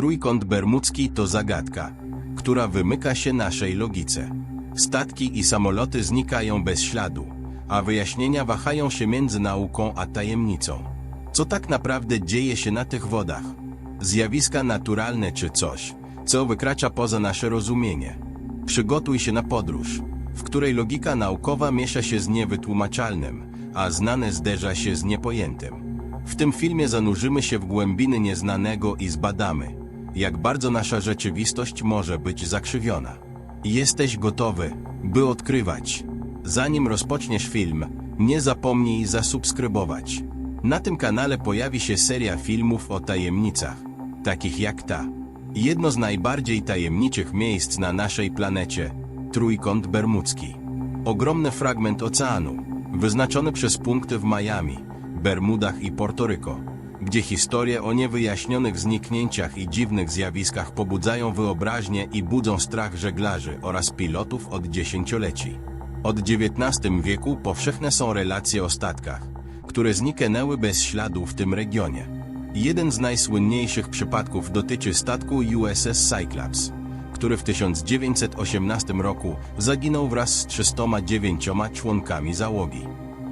Trójkąt bermudzki to zagadka, która wymyka się naszej logice. Statki i samoloty znikają bez śladu, a wyjaśnienia wahają się między nauką a tajemnicą. Co tak naprawdę dzieje się na tych wodach? Zjawiska naturalne czy coś, co wykracza poza nasze rozumienie? Przygotuj się na podróż, w której logika naukowa miesza się z niewytłumaczalnym, a znane zderza się z niepojętym. W tym filmie zanurzymy się w głębiny nieznanego i zbadamy, jak bardzo nasza rzeczywistość może być zakrzywiona. Jesteś gotowy, by odkrywać. Zanim rozpoczniesz film, nie zapomnij zasubskrybować. Na tym kanale pojawi się seria filmów o tajemnicach, takich jak ta. Jedno z najbardziej tajemniczych miejsc na naszej planecie Trójkąt Bermudzki. Ogromny fragment oceanu, wyznaczony przez punkty w Miami, Bermudach i Portoryko, gdzie historie o niewyjaśnionych zniknięciach i dziwnych zjawiskach pobudzają wyobraźnię i budzą strach żeglarzy oraz pilotów od dziesięcioleci. Od XIX wieku powszechne są relacje o statkach, które zniknęły bez śladu w tym regionie. Jeden z najsłynniejszych przypadków dotyczy statku USS Cyclops, który w 1918 roku zaginął wraz z 309 członkami załogi.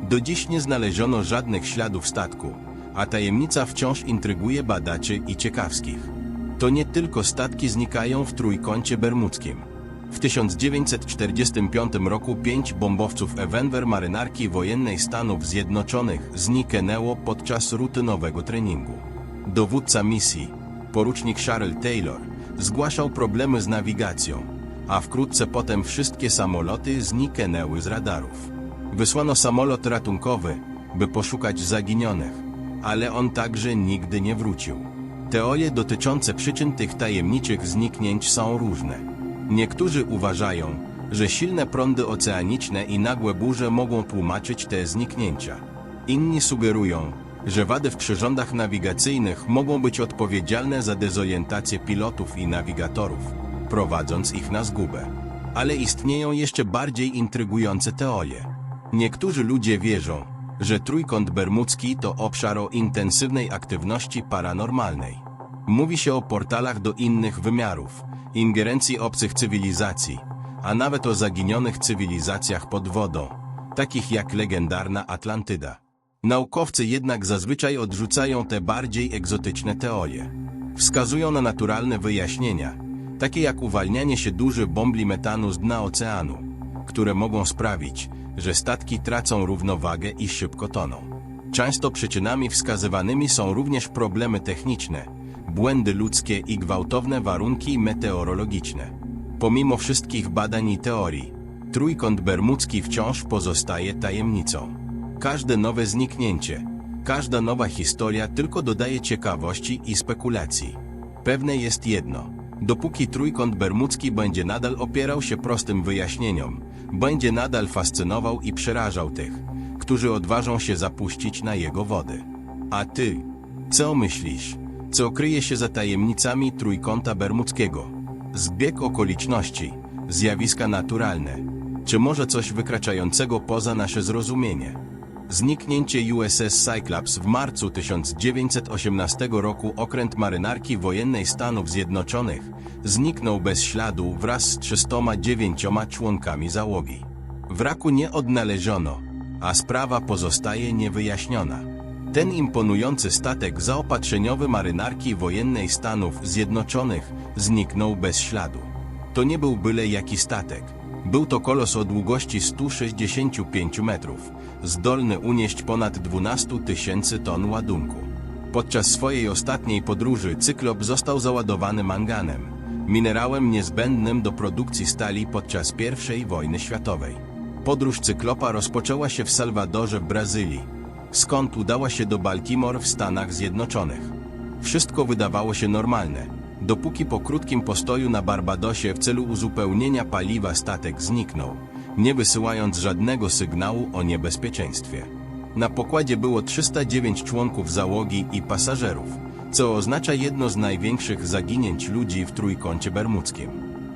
Do dziś nie znaleziono żadnych śladów statku, a tajemnica wciąż intryguje badaczy i ciekawskich. To nie tylko statki znikają w trójkącie bermudzkim. W 1945 roku pięć bombowców Ewenwer marynarki wojennej Stanów Zjednoczonych zniknęło podczas rutynowego treningu. Dowódca misji, porucznik Charles Taylor, zgłaszał problemy z nawigacją, a wkrótce potem wszystkie samoloty zniknęły z radarów. Wysłano samolot ratunkowy, by poszukać zaginionych, ale on także nigdy nie wrócił. Teorie dotyczące przyczyn tych tajemniczych zniknięć są różne. Niektórzy uważają, że silne prądy oceaniczne i nagłe burze mogą tłumaczyć te zniknięcia. Inni sugerują, że wady w przyrządach nawigacyjnych mogą być odpowiedzialne za dezorientację pilotów i nawigatorów, prowadząc ich na zgubę. Ale istnieją jeszcze bardziej intrygujące teorie. Niektórzy ludzie wierzą, że Trójkąt Bermudzki to obszar o intensywnej aktywności paranormalnej. Mówi się o portalach do innych wymiarów, ingerencji obcych cywilizacji, a nawet o zaginionych cywilizacjach pod wodą, takich jak legendarna Atlantyda. Naukowcy jednak zazwyczaj odrzucają te bardziej egzotyczne teorie. Wskazują na naturalne wyjaśnienia, takie jak uwalnianie się dużych bombli metanu z dna oceanu, które mogą sprawić, że statki tracą równowagę i szybko toną. Często przyczynami wskazywanymi są również problemy techniczne, błędy ludzkie i gwałtowne warunki meteorologiczne. Pomimo wszystkich badań i teorii, Trójkąt Bermudzki wciąż pozostaje tajemnicą. Każde nowe zniknięcie, każda nowa historia tylko dodaje ciekawości i spekulacji. Pewne jest jedno. Dopóki Trójkąt Bermudzki będzie nadal opierał się prostym wyjaśnieniom, będzie nadal fascynował i przerażał tych, którzy odważą się zapuścić na jego wody. A ty, co myślisz? Co kryje się za tajemnicami Trójkąta Bermudzkiego? Zbieg okoliczności, zjawiska naturalne, czy może coś wykraczającego poza nasze zrozumienie? Zniknięcie USS Cyclops w marcu 1918 roku okręt marynarki wojennej Stanów Zjednoczonych zniknął bez śladu wraz z 309 członkami załogi. Wraku nie odnaleziono, a sprawa pozostaje niewyjaśniona. Ten imponujący statek zaopatrzeniowy marynarki wojennej Stanów Zjednoczonych zniknął bez śladu. To nie był byle jaki statek. Był to kolos o długości 165 metrów, zdolny unieść ponad 12 tysięcy ton ładunku. Podczas swojej ostatniej podróży cyklop został załadowany manganem, minerałem niezbędnym do produkcji stali podczas I wojny światowej. Podróż cyklopa rozpoczęła się w Salwadorze Brazylii, skąd udała się do Baltimore w Stanach Zjednoczonych. Wszystko wydawało się normalne, dopóki po krótkim postoju na Barbadosie w celu uzupełnienia paliwa statek zniknął, nie wysyłając żadnego sygnału o niebezpieczeństwie. Na pokładzie było 309 członków załogi i pasażerów, co oznacza jedno z największych zaginięć ludzi w Trójkącie Bermudzkim.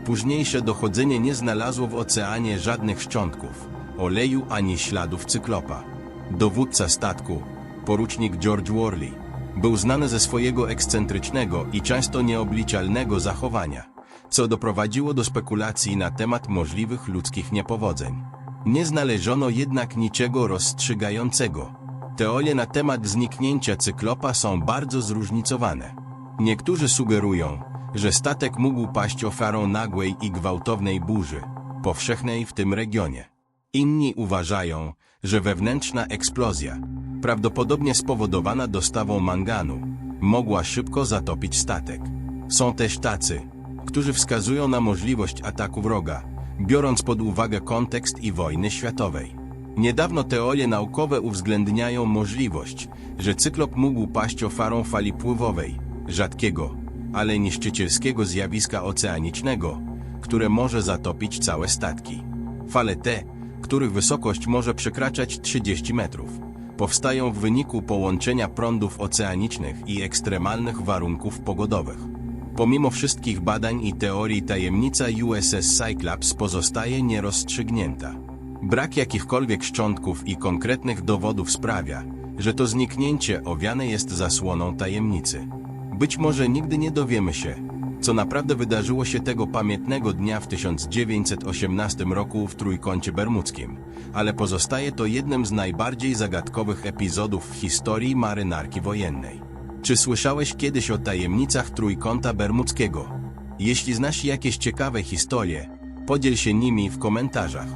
Późniejsze dochodzenie nie znalazło w oceanie żadnych szczątków, oleju ani śladów cyklopa. Dowódca statku, porucznik George Worley, Był znany ze swojego ekscentrycznego i często nieobliczalnego zachowania, co doprowadziło do spekulacji na temat możliwych ludzkich niepowodzeń. Nie znaleziono jednak niczego rozstrzygającego. Teorie na temat zniknięcia cyklopa są bardzo zróżnicowane. Niektórzy sugerują, że statek mógł paść ofiarą nagłej i gwałtownej burzy, powszechnej w tym regionie. Inni uważają, że wewnętrzna eksplozja, prawdopodobnie spowodowana dostawą manganu, mogła szybko zatopić statek. Są też tacy, którzy wskazują na możliwość ataku wroga, biorąc pod uwagę kontekst i wojny światowej. Niedawno teorie naukowe uwzględniają możliwość, że cyklop mógł paść ofiarą fali pływowej, rzadkiego, ale niszczycielskiego zjawiska oceanicznego, które może zatopić całe statki. Fale te, których wysokość może przekraczać 30 metrów, powstają w wyniku połączenia prądów oceanicznych i ekstremalnych warunków pogodowych. Pomimo wszystkich badań i teorii tajemnica USS Cyclops pozostaje nierozstrzygnięta. Brak jakichkolwiek szczątków i konkretnych dowodów sprawia, że to zniknięcie owiane jest zasłoną tajemnicy. Być może nigdy nie dowiemy się, co naprawdę wydarzyło się tego pamiętnego dnia w 1918 roku w Trójkącie Bermudzkim, ale pozostaje to jednym z najbardziej zagadkowych epizodów w historii marynarki wojennej. Czy słyszałeś kiedyś o tajemnicach Trójkąta Bermudzkiego? Jeśli znasz jakieś ciekawe historie, podziel się nimi w komentarzach.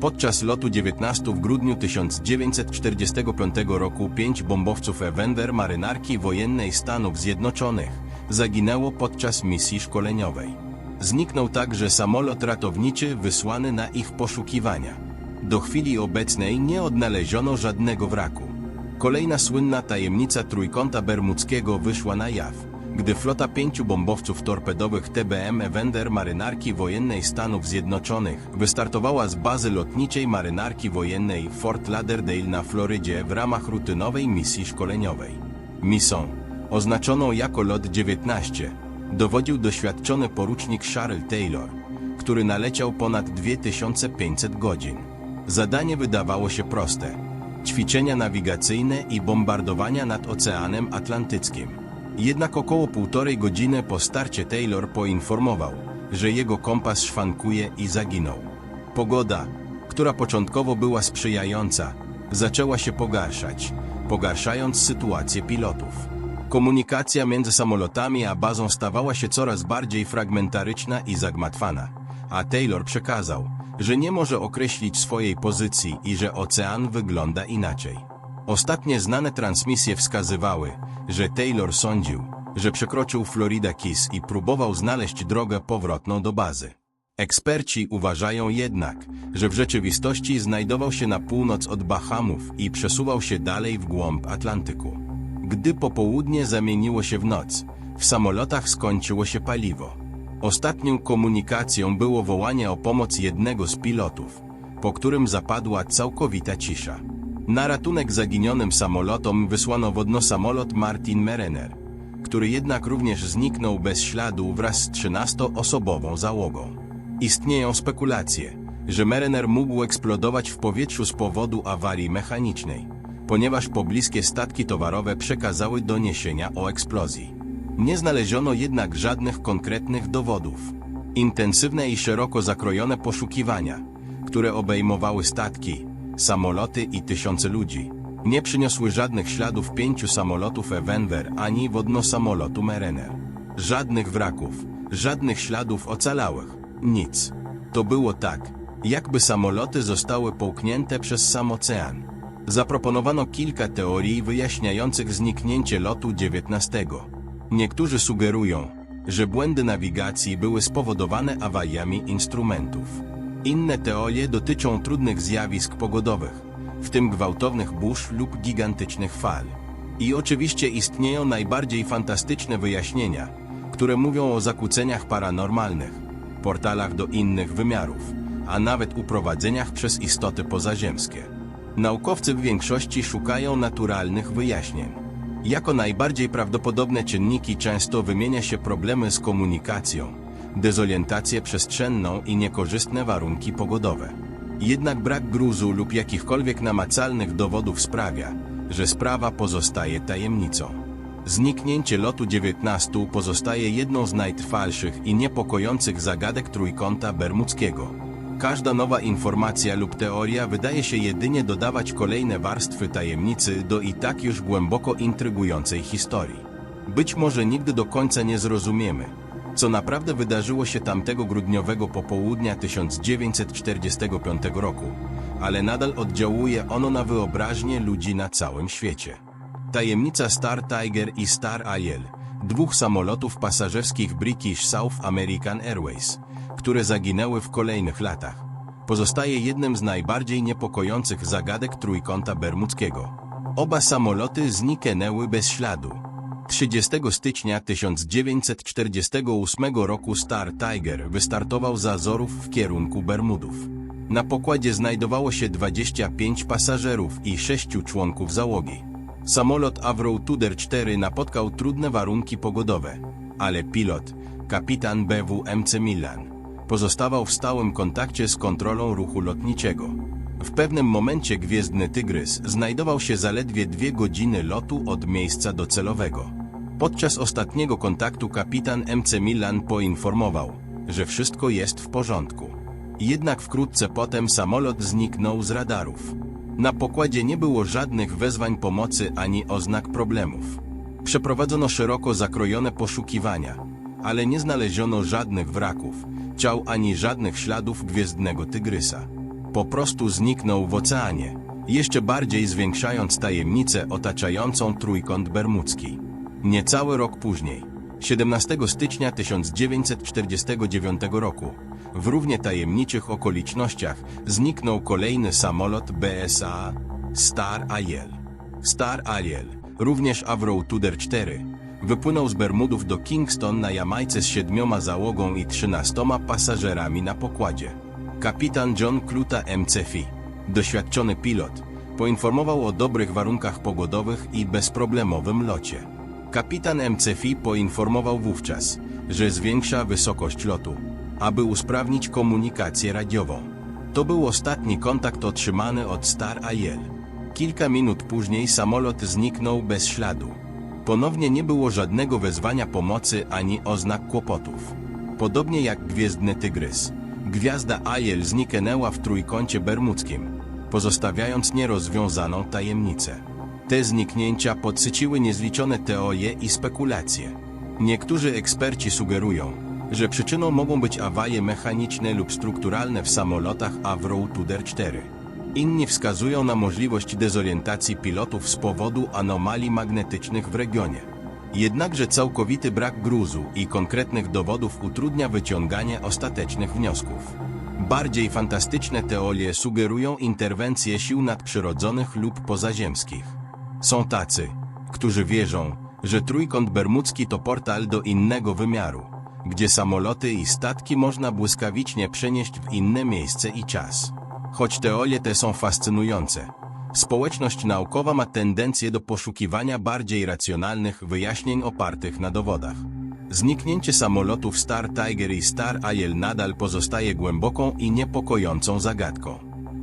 Podczas lotu 19 w grudniu 1945 roku pięć bombowców Evander marynarki wojennej Stanów Zjednoczonych zaginęło podczas misji szkoleniowej. Zniknął także samolot ratowniczy wysłany na ich poszukiwania. Do chwili obecnej nie odnaleziono żadnego wraku. Kolejna słynna tajemnica Trójkąta Bermudzkiego wyszła na jaw, gdy flota pięciu bombowców torpedowych TBM Evander marynarki wojennej Stanów Zjednoczonych wystartowała z bazy lotniczej marynarki wojennej Fort Lauderdale na Florydzie w ramach rutynowej misji szkoleniowej. Misą, oznaczoną jako LOT 19, dowodził doświadczony porucznik Charles Taylor, który naleciał ponad 2500 godzin. Zadanie wydawało się proste. Ćwiczenia nawigacyjne i bombardowania nad Oceanem Atlantyckim. Jednak około półtorej godziny po starcie Taylor poinformował, że jego kompas szwankuje i zaginął. Pogoda, która początkowo była sprzyjająca, zaczęła się pogarszać, pogarszając sytuację pilotów. Komunikacja między samolotami a bazą stawała się coraz bardziej fragmentaryczna i zagmatwana, a Taylor przekazał, że nie może określić swojej pozycji i że ocean wygląda inaczej. Ostatnie znane transmisje wskazywały, że Taylor sądził, że przekroczył Florida Keys i próbował znaleźć drogę powrotną do bazy. Eksperci uważają jednak, że w rzeczywistości znajdował się na północ od Bahamów i przesuwał się dalej w głąb Atlantyku. Gdy popołudnie zamieniło się w noc, w samolotach skończyło się paliwo. Ostatnią komunikacją było wołanie o pomoc jednego z pilotów, po którym zapadła całkowita cisza. Na ratunek zaginionym samolotom wysłano wodno samolot Martin Merener, który jednak również zniknął bez śladu wraz z 13-osobową załogą. Istnieją spekulacje, że Merener mógł eksplodować w powietrzu z powodu awarii mechanicznej, ponieważ pobliskie statki towarowe przekazały doniesienia o eksplozji. Nie znaleziono jednak żadnych konkretnych dowodów. Intensywne i szeroko zakrojone poszukiwania, które obejmowały statki, samoloty i tysiące ludzi, nie przyniosły żadnych śladów pięciu samolotów Evenver ani wodnosamolotu Merener. Żadnych wraków, żadnych śladów ocalałych, nic. To było tak, jakby samoloty zostały połknięte przez sam ocean. Zaproponowano kilka teorii wyjaśniających zniknięcie lotu 19. Niektórzy sugerują, że błędy nawigacji były spowodowane awariami instrumentów. Inne teorie dotyczą trudnych zjawisk pogodowych, w tym gwałtownych burz lub gigantycznych fal. I oczywiście istnieją najbardziej fantastyczne wyjaśnienia, które mówią o zakłóceniach paranormalnych, portalach do innych wymiarów, a nawet uprowadzeniach przez istoty pozaziemskie. Naukowcy w większości szukają naturalnych wyjaśnień. Jako najbardziej prawdopodobne czynniki często wymienia się problemy z komunikacją, dezorientację przestrzenną i niekorzystne warunki pogodowe. Jednak brak gruzu lub jakichkolwiek namacalnych dowodów sprawia, że sprawa pozostaje tajemnicą. Zniknięcie lotu 19 pozostaje jedną z najtrwalszych i niepokojących zagadek trójkąta bermudzkiego. Każda nowa informacja lub teoria wydaje się jedynie dodawać kolejne warstwy tajemnicy do i tak już głęboko intrygującej historii. Być może nigdy do końca nie zrozumiemy, co naprawdę wydarzyło się tamtego grudniowego popołudnia 1945 roku, ale nadal oddziałuje ono na wyobraźnię ludzi na całym świecie. Tajemnica Star Tiger i Star Aiel, dwóch samolotów pasażerskich British South American Airways, które zaginęły w kolejnych latach, pozostaje jednym z najbardziej niepokojących zagadek trójkąta bermudzkiego. Oba samoloty zniknęły bez śladu. 30 stycznia 1948 roku Star Tiger wystartował z Azorów w kierunku Bermudów. Na pokładzie znajdowało się 25 pasażerów i 6 członków załogi. Samolot Avro Tudor 4 napotkał trudne warunki pogodowe, ale pilot, kapitan BWMC Milan, pozostawał w stałym kontakcie z kontrolą ruchu lotniczego. W pewnym momencie Gwiezdny Tygrys znajdował się zaledwie dwie godziny lotu od miejsca docelowego. Podczas ostatniego kontaktu kapitan MC Milan poinformował, że wszystko jest w porządku. Jednak wkrótce potem samolot zniknął z radarów. Na pokładzie nie było żadnych wezwań pomocy ani oznak problemów. Przeprowadzono szeroko zakrojone poszukiwania, ale nie znaleziono żadnych wraków, ciał ani żadnych śladów Gwiezdnego Tygrysa. Po prostu zniknął w oceanie, jeszcze bardziej zwiększając tajemnicę otaczającą trójkąt bermudzki. Niecały rok później, 17 stycznia 1949 roku, w równie tajemniczych okolicznościach zniknął kolejny samolot BSA Star Ariel. Star Ariel, również Avro Tudor 4, wypłynął z Bermudów do Kingston na Jamajce z siedmioma załogą i trzynastoma pasażerami na pokładzie. Kapitan John Kluta MCFI, doświadczony pilot, poinformował o dobrych warunkach pogodowych i bezproblemowym locie. Kapitan MCFI poinformował wówczas, że zwiększa wysokość lotu, aby usprawnić komunikację radiową. To był ostatni kontakt otrzymany od Star Aiel. Kilka minut później samolot zniknął bez śladu. Ponownie nie było żadnego wezwania pomocy ani oznak kłopotów. Podobnie jak Gwiezdny Tygrys, gwiazda Aiel zniknęła w trójkącie bermudzkim, pozostawiając nierozwiązaną tajemnicę. Te zniknięcia podsyciły niezliczone teorie i spekulacje. Niektórzy eksperci sugerują, że przyczyną mogą być awarie mechaniczne lub strukturalne w samolotach Avro Tudor 4. Inni wskazują na możliwość dezorientacji pilotów z powodu anomalii magnetycznych w regionie. Jednakże całkowity brak gruzu i konkretnych dowodów utrudnia wyciąganie ostatecznych wniosków. Bardziej fantastyczne teorie sugerują interwencję sił nadprzyrodzonych lub pozaziemskich. Są tacy, którzy wierzą, że trójkąt bermudzki to portal do innego wymiaru, gdzie samoloty i statki można błyskawicznie przenieść w inne miejsce i czas. Choć teorie te są fascynujące, społeczność naukowa ma tendencję do poszukiwania bardziej racjonalnych wyjaśnień opartych na dowodach. Zniknięcie samolotów Star Tiger i Star Aiel nadal pozostaje głęboką i niepokojącą zagadką.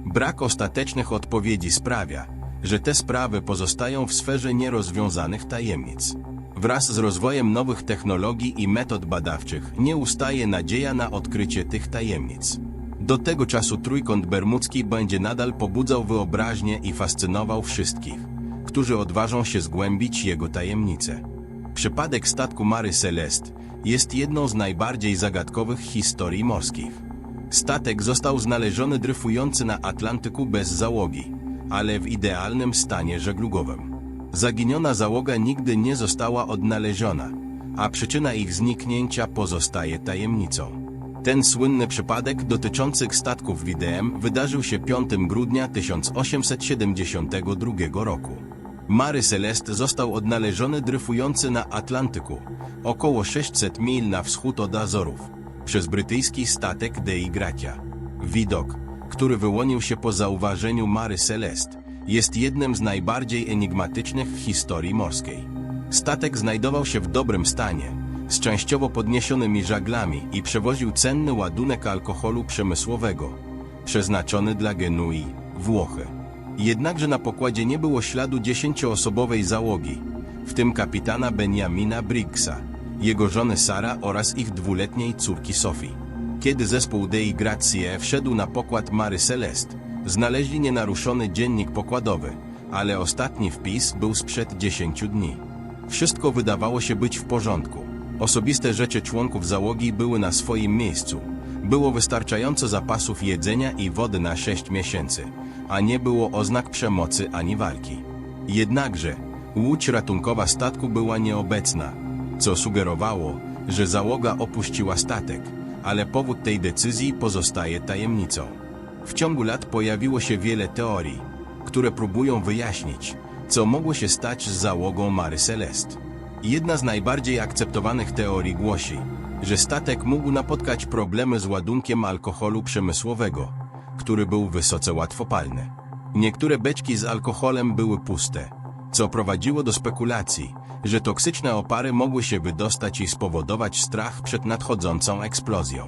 Brak ostatecznych odpowiedzi sprawia, że te sprawy pozostają w sferze nierozwiązanych tajemnic. Wraz z rozwojem nowych technologii i metod badawczych nie ustaje nadzieja na odkrycie tych tajemnic. Do tego czasu trójkąt bermudzki będzie nadal pobudzał wyobraźnię i fascynował wszystkich, którzy odważą się zgłębić jego tajemnice. Przypadek statku Mary Celeste jest jedną z najbardziej zagadkowych historii morskich. Statek został znaleziony dryfujący na Atlantyku bez załogi, ale w idealnym stanie żeglugowym. Zaginiona załoga nigdy nie została odnaleziona, a przyczyna ich zniknięcia pozostaje tajemnicą. Ten słynny przypadek dotyczący statków widm wydarzył się 5 grudnia 1872 roku. Mary Celeste został odnaleziony dryfujący na Atlantyku, około 600 mil na wschód od Azorów, przez brytyjski statek Dei Gracia. Widok, który wyłonił się po zauważeniu Mary Celeste, jest jednym z najbardziej enigmatycznych w historii morskiej. Statek znajdował się w dobrym stanie, z częściowo podniesionymi żaglami i przewoził cenny ładunek alkoholu przemysłowego, przeznaczony dla Genui, Włochy. Jednakże na pokładzie nie było śladu dziesięcioosobowej załogi, w tym kapitana Benjamina Briggsa, jego żony Sara oraz ich dwuletniej córki Sophie. Kiedy zespół Dei Grazie wszedł na pokład Mary Celeste, znaleźli nienaruszony dziennik pokładowy, ale ostatni wpis był sprzed 10 dni. Wszystko wydawało się być w porządku. Osobiste rzeczy członków załogi były na swoim miejscu. Było wystarczająco zapasów jedzenia i wody na 6 miesięcy, a nie było oznak przemocy ani walki. Jednakże łódź ratunkowa statku była nieobecna, co sugerowało, że załoga opuściła statek, ale powód tej decyzji pozostaje tajemnicą. W ciągu lat pojawiło się wiele teorii, które próbują wyjaśnić, co mogło się stać z załogą Mary Celeste. Jedna z najbardziej akceptowanych teorii głosi, że statek mógł napotkać problemy z ładunkiem alkoholu przemysłowego, który był wysoce łatwopalny. Niektóre beczki z alkoholem były puste, co prowadziło do spekulacji, że toksyczne opary mogły się wydostać i spowodować strach przed nadchodzącą eksplozją.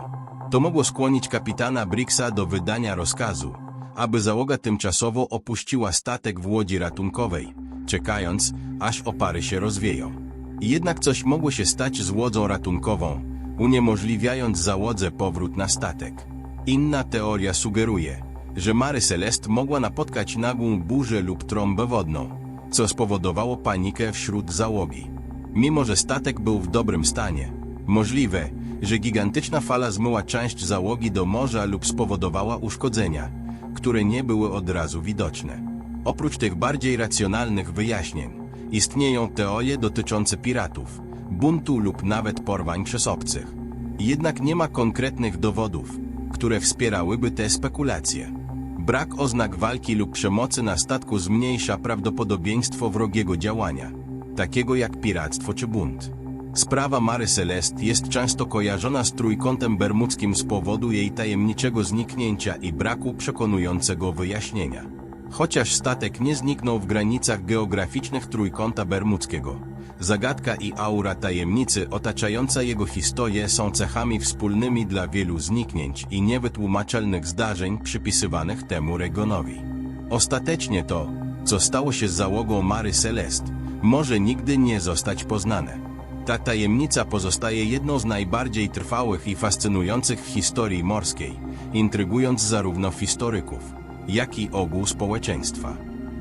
To mogło skłonić kapitana Briggsa do wydania rozkazu, aby załoga tymczasowo opuściła statek w łodzi ratunkowej, czekając, aż opary się rozwieją. Jednak coś mogło się stać z łodzą ratunkową, uniemożliwiając załodze powrót na statek. Inna teoria sugeruje, że Mary Celeste mogła napotkać nagłą burzę lub trąbę wodną, co spowodowało panikę wśród załogi. Mimo, że statek był w dobrym stanie, możliwe, że gigantyczna fala zmyła część załogi do morza lub spowodowała uszkodzenia, które nie były od razu widoczne. Oprócz tych bardziej racjonalnych wyjaśnień, istnieją teorie dotyczące piratów, buntu lub nawet porwań przez obcych. Jednak nie ma konkretnych dowodów, które wspierałyby te spekulacje. Brak oznak walki lub przemocy na statku zmniejsza prawdopodobieństwo wrogiego działania, takiego jak piractwo czy bunt. Sprawa Mary Celeste jest często kojarzona z trójkątem bermudzkim z powodu jej tajemniczego zniknięcia i braku przekonującego wyjaśnienia. Chociaż statek nie zniknął w granicach geograficznych trójkąta bermudzkiego, zagadka i aura tajemnicy otaczająca jego historię są cechami wspólnymi dla wielu zniknięć i niewytłumaczalnych zdarzeń przypisywanych temu regionowi. Ostatecznie to, co stało się z załogą Mary Celeste, może nigdy nie zostać poznane. Ta tajemnica pozostaje jedną z najbardziej trwałych i fascynujących w historii morskiej, intrygując zarówno historyków, jak i ogół społeczeństwa.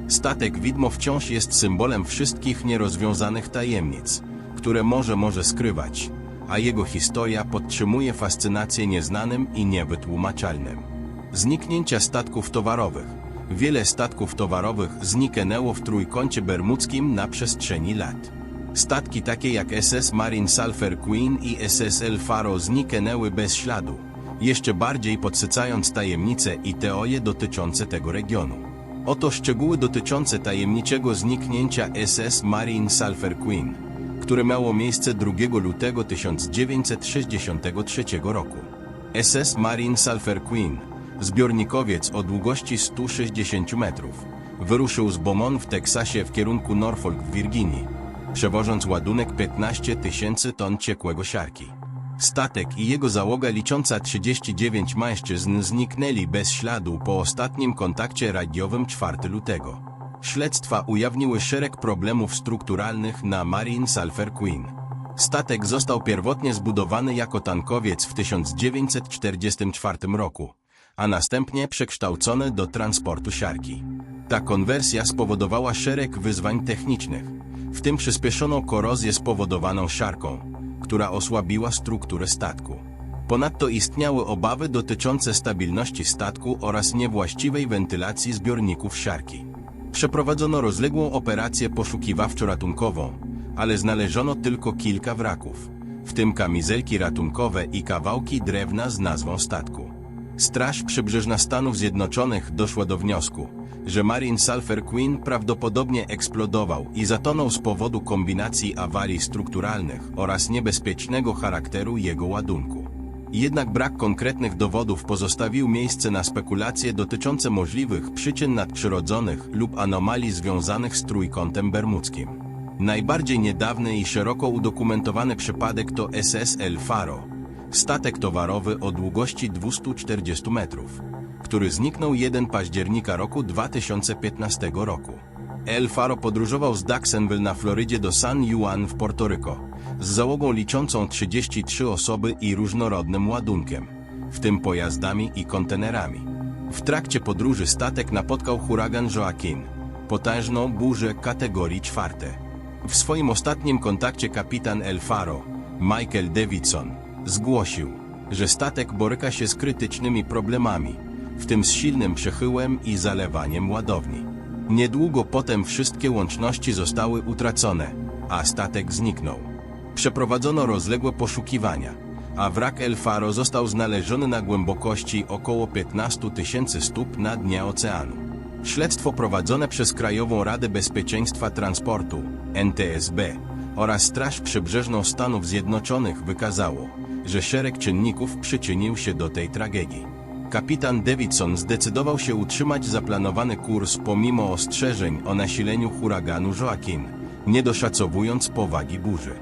Statek widmo wciąż jest symbolem wszystkich nierozwiązanych tajemnic, które może może skrywać, a jego historia podtrzymuje fascynację nieznanym i niewytłumaczalnym. Zniknięcia statków towarowych. Wiele statków towarowych zniknęło w trójkącie bermudzkim na przestrzeni lat. Statki takie jak SS Marine Sulphur Queen i SS El Faro zniknęły bez śladu, jeszcze bardziej podsycając tajemnice i teorie dotyczące tego regionu. Oto szczegóły dotyczące tajemniczego zniknięcia SS Marine Sulphur Queen, które miało miejsce 2 lutego 1963 roku. SS Marine Sulphur Queen, zbiornikowiec o długości 160 metrów, wyruszył z Beaumont w Teksasie w kierunku Norfolk w Virginii, przewożąc ładunek 15 tysięcy ton ciekłego siarki. Statek i jego załoga licząca 39 mężczyzn zniknęli bez śladu po ostatnim kontakcie radiowym 4 lutego. Śledztwa ujawniły szereg problemów strukturalnych na Marine Sulphur Queen. Statek został pierwotnie zbudowany jako tankowiec w 1944 roku, a następnie przekształcony do transportu siarki. Ta konwersja spowodowała szereg wyzwań technicznych, w tym przyspieszoną korozję spowodowaną siarką, która osłabiła strukturę statku. Ponadto istniały obawy dotyczące stabilności statku oraz niewłaściwej wentylacji zbiorników siarki. Przeprowadzono rozległą operację poszukiwawczo-ratunkową, ale znaleziono tylko kilka wraków, w tym kamizelki ratunkowe i kawałki drewna z nazwą statku. Straż Przybrzeżna Stanów Zjednoczonych doszła do wniosku, że Marine Sulphur Queen prawdopodobnie eksplodował i zatonął z powodu kombinacji awarii strukturalnych oraz niebezpiecznego charakteru jego ładunku. Jednak brak konkretnych dowodów pozostawił miejsce na spekulacje dotyczące możliwych przyczyn nadprzyrodzonych lub anomalii związanych z trójkątem bermudzkim. Najbardziej niedawny i szeroko udokumentowany przypadek to SS El Faro, statek towarowy o długości 240 metrów, który zniknął 1 października roku 2015 roku. El Faro podróżował z Jacksonville na Florydzie do San Juan w Portoryko, z załogą liczącą 33 osoby i różnorodnym ładunkiem, w tym pojazdami i kontenerami. W trakcie podróży statek napotkał huragan Joaquin, potężną burzę kategorii czwarte. W swoim ostatnim kontakcie kapitan El Faro, Michael Davidson, zgłosił, że statek boryka się z krytycznymi problemami, w tym z silnym przechyłem i zalewaniem ładowni. Niedługo potem wszystkie łączności zostały utracone, a statek zniknął. Przeprowadzono rozległe poszukiwania, a wrak El Faro został znaleziony na głębokości około 15 tysięcy stóp na dnie oceanu. Śledztwo prowadzone przez Krajową Radę Bezpieczeństwa Transportu, NTSB, oraz Straż Przybrzeżną Stanów Zjednoczonych wykazało, że szereg czynników przyczynił się do tej tragedii. Kapitan Davidson zdecydował się utrzymać zaplanowany kurs pomimo ostrzeżeń o nasileniu huraganu Joaquin, nie doszacowując powagi burzy.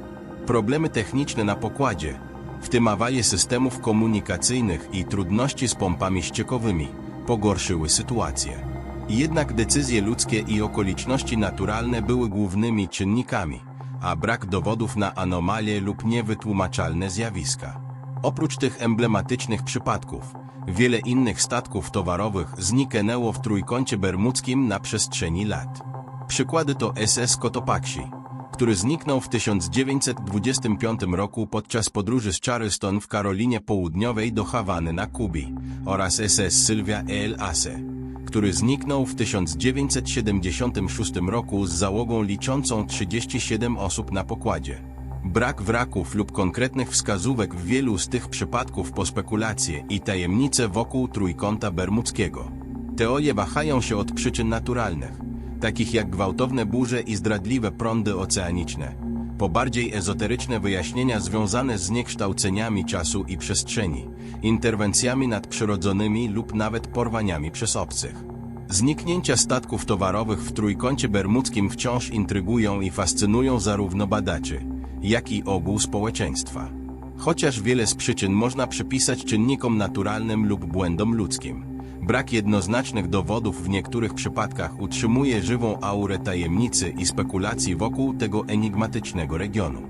Problemy techniczne na pokładzie, w tym awarie systemów komunikacyjnych i trudności z pompami ściekowymi, pogorszyły sytuację. Jednak decyzje ludzkie i okoliczności naturalne były głównymi czynnikami, a brak dowodów na anomalie lub niewytłumaczalne zjawiska. Oprócz tych emblematycznych przypadków, wiele innych statków towarowych zniknęło w Trójkącie Bermudzkim na przestrzeni lat. Przykłady to SS Cotopaxi, który zniknął w 1925 roku podczas podróży z Charleston w Karolinie Południowej do Hawany na Kubi oraz SS Sylvia El Ace, który zniknął w 1976 roku z załogą liczącą 37 osób na pokładzie. Brak wraków lub konkretnych wskazówek w wielu z tych przypadków po spekulacje i tajemnice wokół Trójkąta Bermudzkiego. Teorie wahają się od przyczyn naturalnych, takich jak gwałtowne burze i zdradliwe prądy oceaniczne, po bardziej ezoteryczne wyjaśnienia związane z zniekształceniami czasu i przestrzeni, interwencjami nadprzyrodzonymi lub nawet porwaniami przez obcych. Zniknięcia statków towarowych w Trójkącie Bermudzkim wciąż intrygują i fascynują zarówno badaczy, jak i ogół społeczeństwa. Chociaż wiele z przyczyn można przypisać czynnikom naturalnym lub błędom ludzkim. Brak jednoznacznych dowodów w niektórych przypadkach utrzymuje żywą aurę tajemnicy i spekulacji wokół tego enigmatycznego regionu.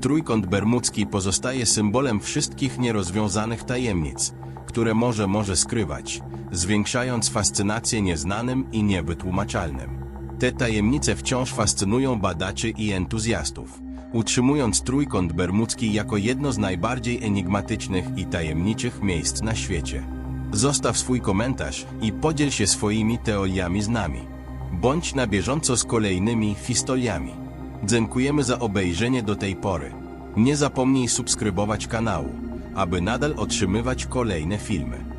Trójkąt Bermudzki pozostaje symbolem wszystkich nierozwiązanych tajemnic, które może może skrywać, zwiększając fascynację nieznanym i niewytłumaczalnym. Te tajemnice wciąż fascynują badaczy i entuzjastów, utrzymując Trójkąt Bermudzki jako jedno z najbardziej enigmatycznych i tajemniczych miejsc na świecie. Zostaw swój komentarz i podziel się swoimi teoriami z nami. Bądź na bieżąco z kolejnymi historiami. Dziękujemy za obejrzenie do tej pory. Nie zapomnij subskrybować kanału, aby nadal otrzymywać kolejne filmy.